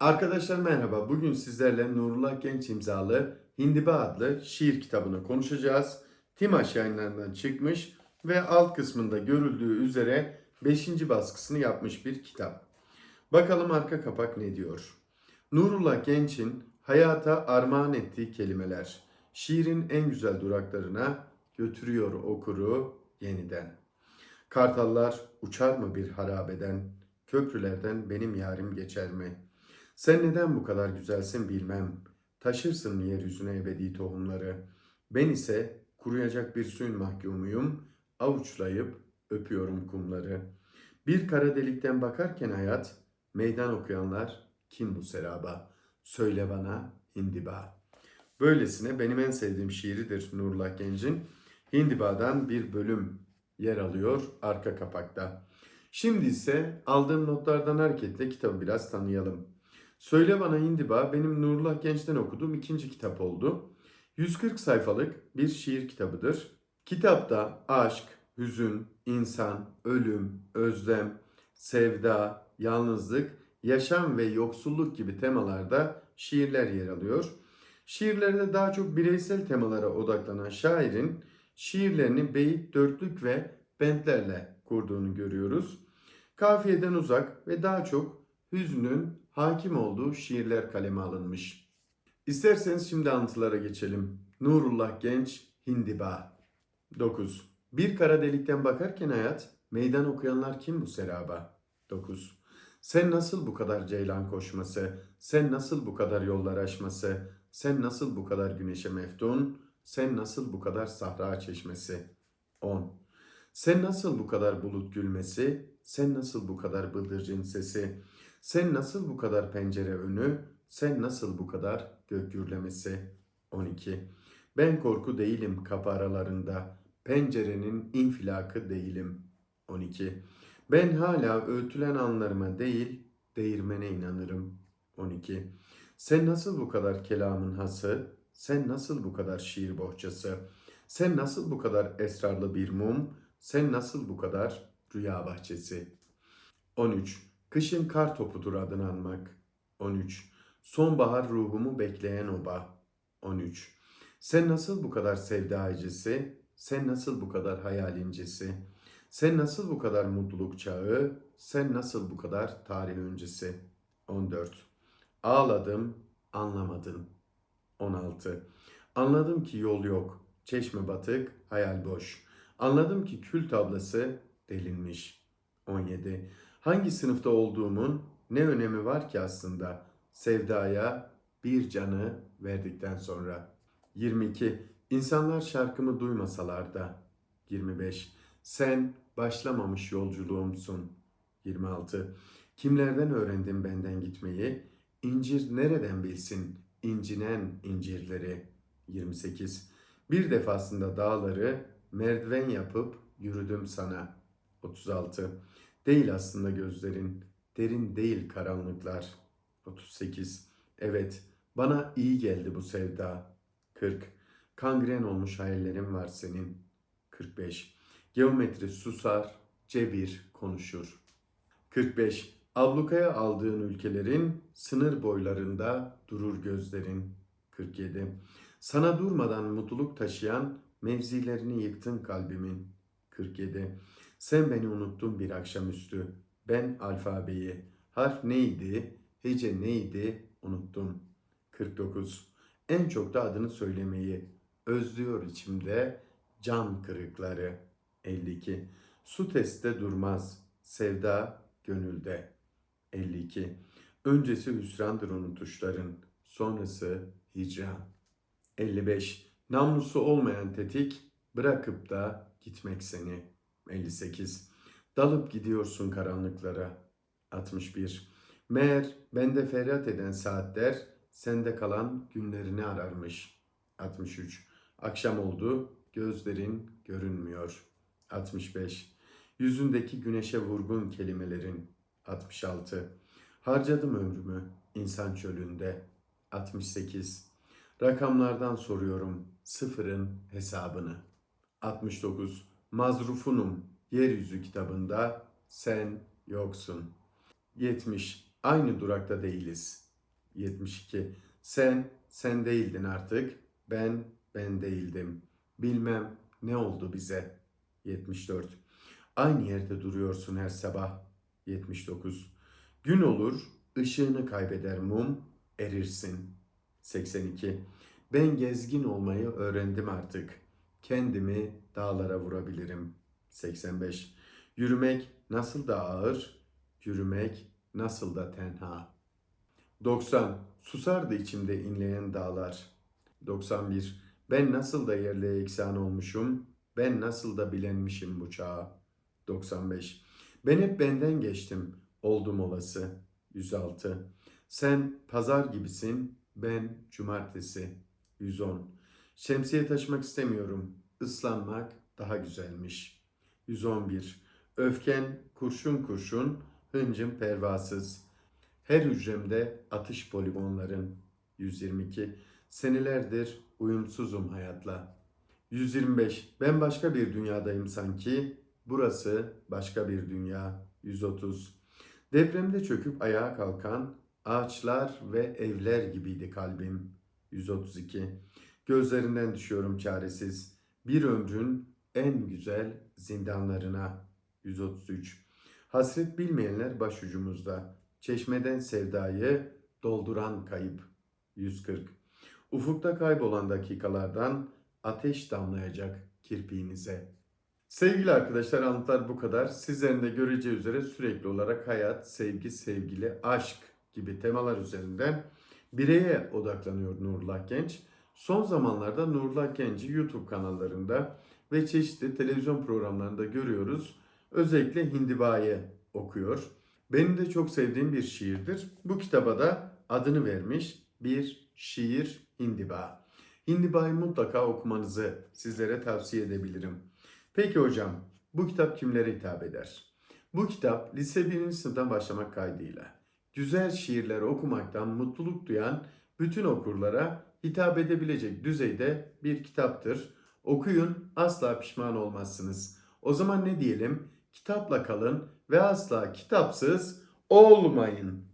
Arkadaşlar merhaba. Bugün sizlerle Nurullah Genç imzalı Hindiba adlı şiir kitabını konuşacağız. Timaş yayınlarından çıkmış ve alt kısmında görüldüğü üzere 5. baskısını yapmış bir kitap. Bakalım arka kapak ne diyor? Nurullah Genç'in hayata armağan ettiği kelimeler şiirin en güzel duraklarına götürüyor okuru yeniden. Kartallar uçar mı bir harabeden, köprülerden benim yarim geçer mi? Sen neden bu kadar güzelsin bilmem. Taşırsın yeryüzüne ebedi tohumları. Ben ise kuruyacak bir suyun mahkumuyum. Avuçlayıp öpüyorum kumları. Bir kara delikten bakarken hayat, meydan okuyanlar kim bu seraba? Söyle bana hindiba. Böylesine benim en sevdiğim şiiridir Nurullah Genç'in. Hindiba'dan bir bölüm yer alıyor arka kapakta. Şimdi ise aldığım notlardan hareketle kitabı biraz tanıyalım. Söyle Bana Hindiba benim Nurullah Genç'ten okuduğum ikinci kitap oldu. 140 sayfalık bir şiir kitabıdır. Kitapta aşk, hüzün, insan, ölüm, özlem, sevda, yalnızlık, yaşam ve yoksulluk gibi temalarda şiirler yer alıyor. Şiirlerde daha çok bireysel temalara odaklanan şairin şiirlerini beyit, dörtlük ve bentlerle kurduğunu görüyoruz. Kafiyeden uzak ve daha çok hüznün hakim olduğu şiirler kaleme alınmış. İsterseniz şimdi anlatılara geçelim. Nurullah Genç, Hindiba 9. Bir kara delikten bakarken hayat, meydan okuyanlar kim bu seraba? 9. Sen nasıl bu kadar ceylan koşması, sen nasıl bu kadar yollar aşması, sen nasıl bu kadar güneşe meftun, sen nasıl bu kadar sahra çeşmesi? 10. Sen nasıl bu kadar bulut gülmesi, sen nasıl bu kadar bıldırcın sesi, sen nasıl bu kadar pencere önü, sen nasıl bu kadar gök gürlemesi? 12. Ben korku değilim kapı aralarında, pencerenin infilakı değilim. 12. Ben hala öğütülen anlarıma değil, değirmene inanırım. 12. Sen nasıl bu kadar kelamın hası, sen nasıl bu kadar şiir bohçası, sen nasıl bu kadar esrarlı bir mum, sen nasıl bu kadar rüya bahçesi. 13. Kışın kar topudur adını anmak. 13. Sonbahar ruhumu bekleyen oba. 13. Sen nasıl bu kadar sevda ecesi, sen nasıl bu kadar hayal incesi, sen nasıl bu kadar mutluluk çağı, sen nasıl bu kadar tarih öncesi. 14. Ağladım, anlamadın. 16. Anladım ki yol yok, çeşme batık, hayal boş. Anladım ki kül tablası delinmiş. 17. Hangi sınıfta olduğumun ne önemi var ki aslında sevdaya bir canı verdikten sonra. 22. İnsanlar şarkımı duymasalar da. 25. Sen başlamamış yolculuğumsun. 26. Kimlerden öğrendim benden gitmeyi? İncir nereden bilsin incinen incirleri? 28. Bir defasında dağları merdiven yapıp yürüdüm sana. 36. Değil aslında gözlerin, derin değil karanlıklar. 38. Evet, bana iyi geldi bu sevda. 40. Kangren olmuş hayallerim var senin. 45. Geometri susar, cebir konuşur. 45. Ablukaya aldığın ülkelerin sınır boylarında durur gözlerin. 47. Sana durmadan mutluluk taşıyan mevzilerini yıktın kalbimin. 47. Sen beni unuttun bir akşamüstü. Ben alfabeyi. Harf neydi? Hece neydi? Unuttum. 49. En çok da adını söylemeyi. Özlüyor içimde can kırıkları. 52. Su testte durmaz. Sevda gönülde. 52. Öncesi hüsrandır unutuşların. Sonrası hicran. 55. Namlusu olmayan tetik bırakıp da gitmek seni. 58. Dalıp gidiyorsun karanlıklara. 61. Meğer bende feryat eden saatler sende kalan günlerini ararmış. 63. Akşam oldu, gözlerin görünmüyor. 65. Yüzündeki güneşe vurgun kelimelerin. 66. Harcadım ömrümü insan çölünde. 68. Rakamlardan soruyorum sıfırın hesabını. 69. Mazrufunum yeryüzü kitabında sen yoksun. 70. Aynı durakta değiliz. 72. Sen, sen değildin artık. Ben, ben değildim. Bilmem ne oldu bize. 74. Aynı yerde duruyorsun her sabah. 79. Gün olur, ışığını kaybeder mum, erirsin. 82. Ben gezgin olmayı öğrendim artık. Kendimi dağlara vurabilirim. 85. Yürümek nasıl da ağır, yürümek nasıl da tenha. 90. Susardı içimde inleyen dağlar. 91. Ben nasıl da yerle eksan olmuşum, ben nasıl da bilenmişim bu çağa. 95. Ben hep benden geçtim, oldum olası. 106. Sen pazar gibisin, ben cumartesi. 110. Şemsiye taşımak istemiyorum, ıslanmak daha güzelmiş. 111. Öfken kurşun kurşun, hıncım pervasız. Her hücremde atış poligonların. 122. Senelerdir uyumsuzum hayatla. 125. Ben başka bir dünyadayım sanki. Burası başka bir dünya. 130. Depremde çöküp ayağa kalkan ağaçlar ve evler gibiydi kalbim. 132. Gözlerinden düşüyorum çaresiz. Bir ömrün en güzel zindanlarına. 133. Hasret bilmeyenler başucumuzda. Çeşmeden sevdayı dolduran kayıp. 140. Ufukta kaybolan dakikalardan ateş damlayacak kirpiğinize. Sevgili arkadaşlar anıtlar bu kadar. Sizlerin de göreceği üzere sürekli olarak hayat, sevgi, sevgili, aşk gibi temalar üzerinden bireye odaklanıyor Nurullah Genç. Son zamanlarda Nurullah Genç'i YouTube kanallarında ve çeşitli televizyon programlarında görüyoruz. Özellikle Hindiba'yı okuyor. Benim de çok sevdiğim bir şiirdir. Bu kitaba da adını vermiş bir şiir Hindiba. Hindiba'yı mutlaka okumanızı sizlere tavsiye edebilirim. Peki hocam bu kitap kimlere hitap eder? Bu kitap lise 1. sınıftan başlamak kaydıyla güzel şiirler okumaktan mutluluk duyan bütün okurlara hitap edebilecek düzeyde bir kitaptır. Okuyun asla pişman olmazsınız. O zaman ne diyelim? Kitapla kalın ve asla kitapsız olmayın.